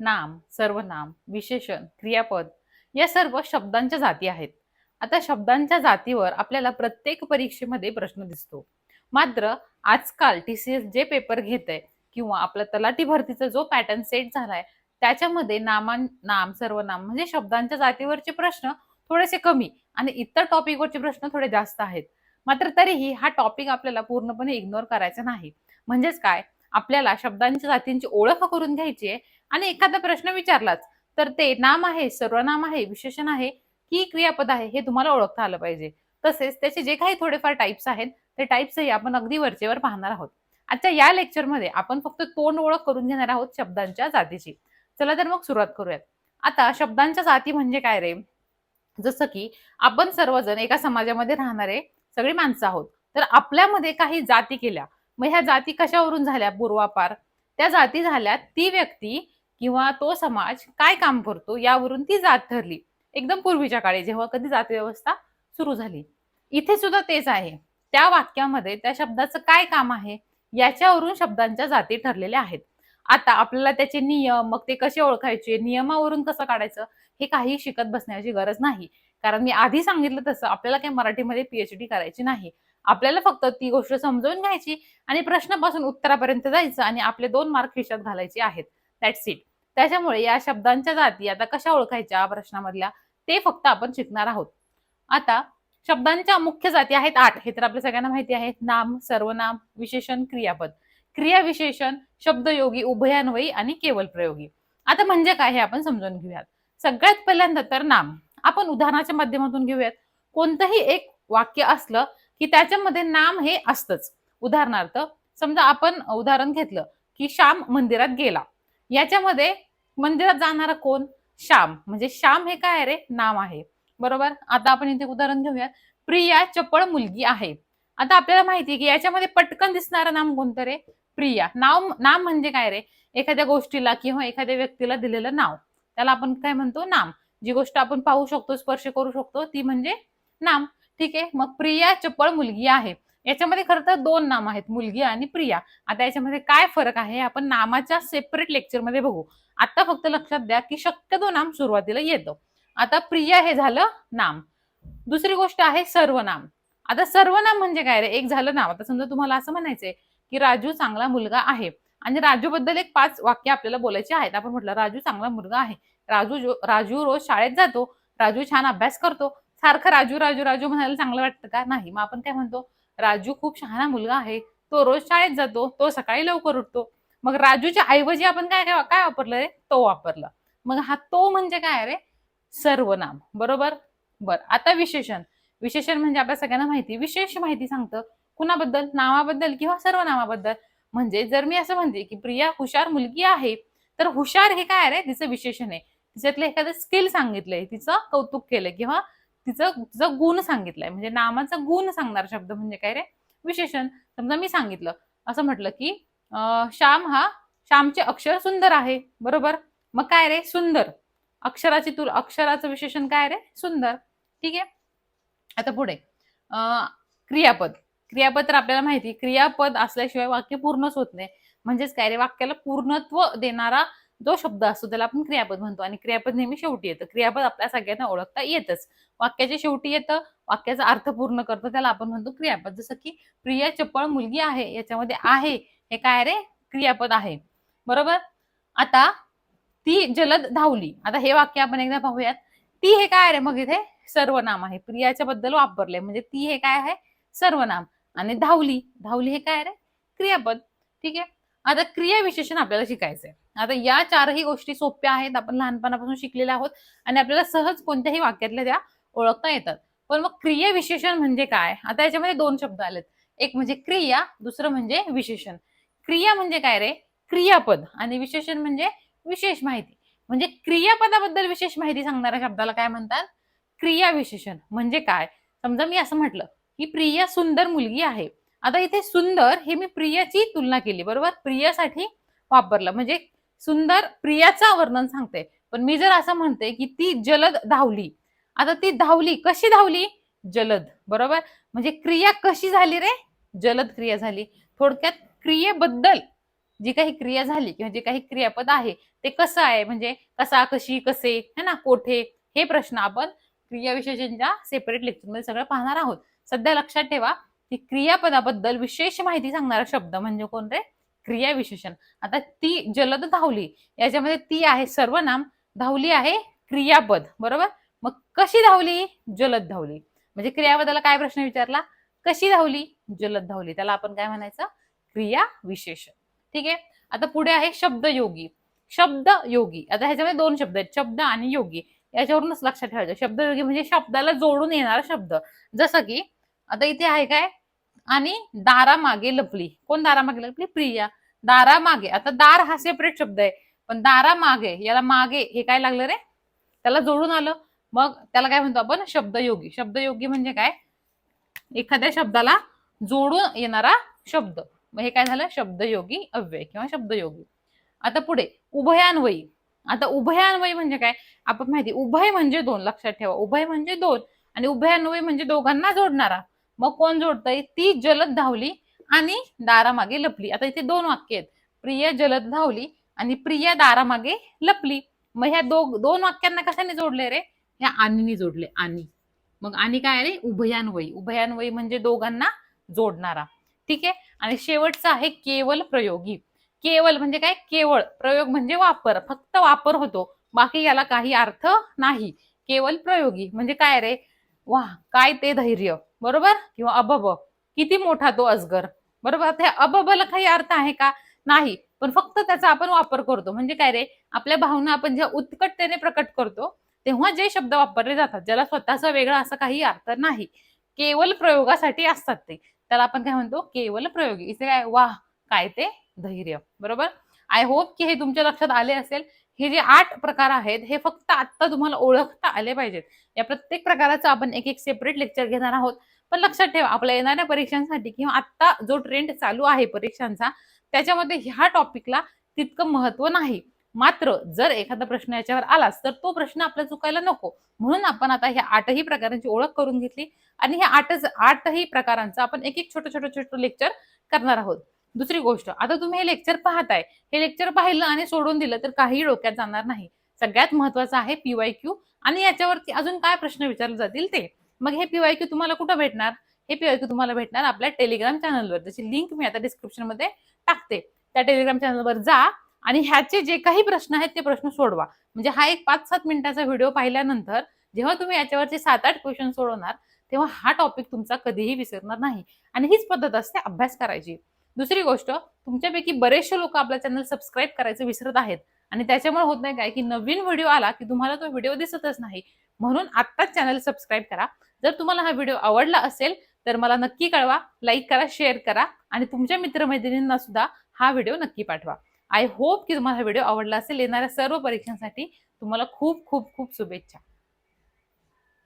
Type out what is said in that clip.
नाम सर्वनाम विशेषण क्रियापद या सर्व शब्दांच्या जाती आहेत. आता शब्दांच्या जातीवर आपल्याला प्रत्येक परीक्षेमध्ये प्रश्न दिसतो. मात्र आजकाल T C S J paper घेत आहे किंवा आपला तलाठी भरतीचा जो पॅटर्न सेट झालाय त्याच्यामध्ये नामान नाम सर्वनाम म्हणजे शब्दांच्या जातीवरचे प्रश्न थोडेसे कमी आणि इतर टॉपिकवरचे प्रश्न थोडे जास्त आहेत. मात्र तरीही हा टॉपिक आपल्याला पूर्णपणे इग्नोर करायचा नाही. म्हणजेच काय? आपल्याला शब्दांच्या जातींची ओळख करून घ्यायची आहे आणि एखादा प्रश्न विचारलाच तर ते नाम आहे सर्वनाम आहे विशेषण आहे की क्रियापद आहे हे तुम्हाला ओळखता आलं पाहिजे. तसेच त्याचे जे काही थोडेफार टाईप्स आहेत ते टाईप्सही आपण अगदी वरचेवर पाहणार आहोत. आजच्या या लेक्चरमध्ये आपण फक्त तोंड ओळख करून घेणार आहोत शब्दांच्या जातीची. चला तर मग सुरुवात करूयात. आता शब्दांच्या जाती म्हणजे काय रे? जसं की आपण सर्वजण एका समाजामध्ये राहणारे सगळी माणसं आहोत. तर आपल्यामध्ये काही जाती केल्या. मग ह्या जाती कशावरून झाल्या? पूर्वापार त्या जाती झाल्या ती व्यक्ती किंवा तो समाज काय काम करतो यावरून ती जात ठरली. एकदम पूर्वीच्या काळी जेव्हा कधी जात व्यवस्था सुरू झाली. इथे सुद्धा तेच आहे. त्या वाक्यामध्ये त्या शब्दाचं काय काम आहे याच्यावरून शब्दांच्या जाती ठरलेल्या आहेत. आता आपल्याला त्याचे नियम मग ते कसे ओळखायचे नियमावरून कसं काढायचं हे काही शिकत बसण्याची गरज नाही. कारण मी आधी सांगितलं तसं आपल्याला काही मराठीमध्ये पीएचडी करायची नाही. आपल्याला फक्त ती गोष्ट समजून घ्यायची आणि प्रश्नापासून उत्तरापर्यंत जायचं आणि आपले दोन मार्क खिशात घालायचे आहेत. दॅट्स इट त्याच्यामुळे या शब्दांच्या जाती आता कशा ओळखायच्या प्रश्नामधल्या? ते फक्त आपण शिकणार आहोत. आता शब्दांच्या मुख्य जाती आहेत आठ. हे तर आपल्या सगळ्यांना माहिती आहे. नाम सर्वनाम विशेषण क्रियापद. क्रियाविशेषण शब्दयोगी उभयान्वयी आणि केवल प्रयोगी आता म्हणजे काय हे आपण समजून घेऊयात. सगळ्यात पहिल्यांदा तर नाम. आपण उदाहरणाच्या माध्यमातून घेऊयात. कोणतंही एक वाक्य असलं की त्याच्यामध्ये नाम हे असतंच. उदाहरणार्थ समजा आपण उदाहरण घेतलं की श्याम मंदिरात गेला. याच्यामध्ये मंदिरात जाणारा कोण? श्याम. म्हणजे श्याम हे काय रे? नाम आहे. बरोबर? आता आपण इथे उदाहरण घेऊयात. प्रिया चपळ मुलगी आहे. आता आपल्याला माहिती आहे की याच्यामध्ये पटकन दिसणारं नाम कोणतं रे? प्रिया. नाव नाम म्हणजे काय रे? एखाद्या गोष्टीला किंवा एखाद्या व्यक्तीला दिलेलं नाव. त्याला आपण काय म्हणतो? नाम. जी गोष्ट आपण पाहू शकतो स्पर्श करू शकतो ती म्हणजे नाम. ठीक आहे? मग प्रिया चपळ मुलगी आहे. याच्यामध्ये खरं तर दोन नाम आहेत मुलगी आणि प्रिया. आता याच्यामध्ये काय फरक आहे आपण नामाच्या सेपरेट लेक्चरमध्ये बघू. आता फक्त लक्षात द्या की शक्यतो नाम सुरुवातीला येतं. आता प्रिया हे झालं नाम. दुसरी गोष्ट आहे सर्वनाम. आता सर्वनाम म्हणजे काय रे? एक झालं नाव. आता समजा तुम्हाला असं म्हणायचंय की राजू चांगला मुलगा आहे. आणि राजू बद्दल एक पाच वाक्य आपल्याला बोलायचे आहेत. आपण म्हटलं राजू चांगला मुलगा आहे. राजू जो- राजू रोज शाळेत जातो. राजू छान अभ्यास करतो. सारखं राजू राजू राजू म्हणायला चांगलं वाटतं का? नाही. मग आपण काय म्हणतो? राजू खूप शहाणा मुलगा आहे. तो रोज शाळेत जातो तो सकाळी लवकर उठतो. मग राजूच्या ऐवजी आपण काय काय काय वापरलं रे? तो वापरला. मग हा तो म्हणजे काय रे? सर्वनाम. बरोबर? बर आता विशेषण. विशेषण म्हणजे आपल्या सगळ्यांना माहिती. विशेष माहिती सांगतं कुणाबद्दल? नावाबद्दल किंवा सर्वनामाबद्दल? म्हणजे जर मी असं म्हणते की प्रिया हुशार मुलगी आहे तर हुशार हे काय रे? तिचं विशेषण आहे. तिच्यातलं एखादं स्किल सांगितलंय तिचं कौतुक केलं किंवा तिचं तिचं गुण सांगितलंय. म्हणजे नामाचा गुण सांगणार शब्द म्हणजे काय रे? विशेषण. समजा मी सांगितलं असं म्हटलं की श्याम हा श्यामचे अक्षर सुंदर आहे. बरोबर? मग काय रे? सुंदर. अक्षराची तुल अक्षराचं विशेषण काय रे? सुंदर. ठीक आहे? आता पुढे. अं, क्रियापद. क्रियापद तर आपल्याला माहिती क्रियापद असल्याशिवाय वाक्य पूर्णच होत नाही. म्हणजेच काय रे? वाक्याला पूर्णत्व देणारा जो शब्द असतो त्याला आपण क्रियापद म्हणतो आणि क्रियापद नेहमी शेवटी येतं. क्रियापद आपल्या सगळ्यांना ओळखता येतच. वाक्याच्या शेवटी येतं वाक्याचा अर्थ पूर्ण करतं त्याला आपण म्हणतो क्रियापद. जसं की प्रिया चपळ मुलगी आहे याच्यामध्ये आहे. हे काय रे? क्रियापद आहे. बरोबर? आता ती जलद धावली. आता हे वाक्य आपण एकदा पाहूयात. ती हे काय रे? मग इथे सर्वनाम आहे. प्रियाच्या बद्दल वापरले म्हणजे ती हे काय आहे? सर्वनाम. आणि धावली. धावली हे काय रे? क्रियापद. ठीक आहे? आता क्रिया विशेषण आपल्याला शिकायचंय. आता या चारही गोष्टी सोप्या आहेत आपण लहानपणापासून शिकलेल्या आहोत आणि आपल्याला सहज कोणत्याही वाक्यातल्या त्या ओळखता येतात. पण मग क्रिया विशेषण म्हणजे काय? आता याच्यामध्ये दोन शब्द आलेत. एक म्हणजे क्रिया दुसरं म्हणजे विशेषण. क्रिया म्हणजे काय रे? क्रियापद आणि विशेषण म्हणजे विशेष माहिती. म्हणजे क्रियापदाबद्दल विशेष माहिती सांगणाऱ्या शब्दाला काय म्हणतात? क्रिया विशेषण म्हणजे काय? समजा मी असं म्हटलं की प्रिया सुंदर मुलगी आहे. आता इथे सुंदर हे मी प्रियाची तुलना केली बरोबर? प्रियासाठी वापरलं. म्हणजे सुंदर प्रियाचं वर्णन सांगते. पण मी जर असं म्हणते की ती जलद धावली. आता ती धावली कशी धावली? जलद. बरोबर? म्हणजे क्रिया कशी झाली रे? जलद क्रिया झाली. थोडक्यात क्रियेबद्दल जी काही क्रिया झाली किंवा जे काही क्रियापद आहे ते कसं आहे? म्हणजे कसा कशी कसे है ना? कोठे? हे प्रश्न आपण क्रियाविशेषणच्या सेपरेट लेक्चरमध्ये सगळं पाहणार आहोत. सध्या लक्षात ठेवा की क्रियापदाबद्दल विशेष माहिती सांगणारा शब्द म्हणजे कोण रे? क्रियाविशेषण आता ती जलद धावली याच्यामध्ये ती आहे सर्वनाम धावली आहे क्रियापद बरोबर? मग कशी धावली? जलद धावली. म्हणजे क्रियापदाला काय प्रश्न विचारला? कशी धावली? जलद धावली. त्याला आपण काय म्हणायचं? क्रिया विशेषण. ठीक आहे? आता पुढे आहे शब्दयोगी. शब्द योगी आता ह्याच्यामध्ये दोन शब्द आहेत शब्द आणि योगी. याच्यावरूनच लक्षात ठेवायचं. शब्दयोगी म्हणजे शब्दाला जोडून येणारा शब्द. जसं की आता इथे आहे काय? आणि दारामागे लपली. कोण दारामागे लपली? प्रिया. दारामागे आता दार हा सेपरेट शब्द आहे. पण दारामागे याला मागे हे काय लागलं रे? त्याला जोडून आलं. मग त्याला काय म्हणतो आपण? शब्दयोगी. शब्दयोगी म्हणजे काय? एखाद्या शब्दाला जोडून येणारा शब्द. मग हे काय झालं? शब्दयोगी अव्यय किंवा शब्दयोगी. आता पुढे उभयान्वयी. आता उभयान्वयी म्हणजे काय? आपण माहिती उभय म्हणजे दोन. लक्षात ठेवा. उभय म्हणजे दोन आणि उभयान्वयी म्हणजे दोघांना जोडणारा. मग कोण जोडतंय? ती जलद धावली आणि दारामागे लपली. आता इथे दोन वाक्य आहेत. प्रिय जलद धावली आणि प्रिया दारामागे लपली. मग ह्या दो दोन वाक्यांना कशाने जोडले रे? ह्या आणीने जोडले आणि. मग आणि काय रे उभयान्वयी. उभयान्वयी म्हणजे दोघांना जोडणारा. ठीक आहे? आणि शेवटचा आहे केवल प्रयोगी. केवल म्हणजे काय? केवळ. प्रयोग म्हणजे वापर. फक्त वापर होतो. बाकी याला काही अर्थ नाही. केवल प्रयोगी. म्हणजे काय रे? वा काय ते धैर्य. बरोबर? किंवा अबब. किती मोठा तो अजगर बरोबर? त्या अबबला काही अर्थ आहे का? नाही. पण फक्त त्याचा आपण वापर करतो. म्हणजे काय रे? आपल्या भावना आपण जेव्हा उत्कटतेने प्रकट करतो तेव्हा जे शब्द वापरले जातात ज्याला स्वतःचा वेगळा असा काही अर्थ नाही. केवल प्रयोगासाठी असतात ते. त्याला आपण काय म्हणतो? केवल प्रयोगी. इथे काय? वाह काय ते? धैर्य. बरोबर? आय होप की हे तुमच्या लक्षात आले असेल. हे जे आठ प्रकार आहेत हे फक्त आता तुम्हाला ओळखता आले पाहिजेत. या प्रत्येक प्रकाराचं आपण एक एक सेपरेट लेक्चर घेणार आहोत. पण लक्षात ठेवा आपल्या येणाऱ्या परीक्षांसाठी किंवा आता जो ट्रेंड चालू आहे परीक्षांचा त्याच्यामध्ये ह्या टॉपिकला तितकं महत्त्व नाही. मात्र जर एखादा प्रश्न याच्यावर आलाच तर तो प्रश्न आपला चुकायला नको. म्हणून आपण आता ह्या आठही प्रकारांची ओळख करून घेतली आणि ह्या आठच आठही प्रकारांचं आपण एक एक छोटं छोटं छोटं लेक्चर करणार आहोत. दुसरी गोष्ट आता तुम्ही हे लेक्चर पाहताय. हे लेक्चर पाहिलं आणि सोडून दिलं तर काही डोक्यात जाणार नाही. सगळ्यात महत्वाचं आहे पीवाय क्यू आणि याच्यावरती अजून काय प्रश्न विचारले जातील ते. मग हे पीवाय क्यू तुम्हाला कुठं भेटणार? हे पीवाय क्यू तुम्हाला भेटणार आपल्या टेलिग्राम चॅनलवर त्याची लिंक मी आता डिस्क्रिप्शनमध्ये टाकते. त्या टेलिग्राम चॅनलवर जा आणि ह्याचे जे काही प्रश्न आहेत ते प्रश्न सोडवा. म्हणजे हा एक पाच सात मिनिटाचा व्हिडिओ पाहिल्यानंतर जेव्हा तुम्ही याच्यावरचे सात आठ क्वेश्चन सोडवणार तेव्हा हा टॉपिक तुमचा कधीही विसरणार नाही. आणि हीच पद्धत असते अभ्यास करायची. दुसरी गोष्ट तुमच्यापैकी बरेचसे लोक आपला चॅनल सबस्क्राईब करायचं विसरत आहेत. आणि त्याच्यामुळे होत नाही काय की नवीन व्हिडिओ आला की तुम्हाला तो व्हिडिओ दिसतच नाही. म्हणून आत्ताच चॅनल सबस्क्राईब करा. जर तुम्हाला हा व्हिडिओ आवडला असेल तर मला नक्की कळवा लाईक करा शेअर करा आणि तुमच्या मित्रमैत्रिणींना सुद्धा हा व्हिडिओ नक्की पाठवा. आय होप की तुम्हाला हा व्हिडिओ आवडला असेल. येणाऱ्या सर्व परीक्षांसाठी तुम्हाला खूप खूप खूप शुभेच्छा.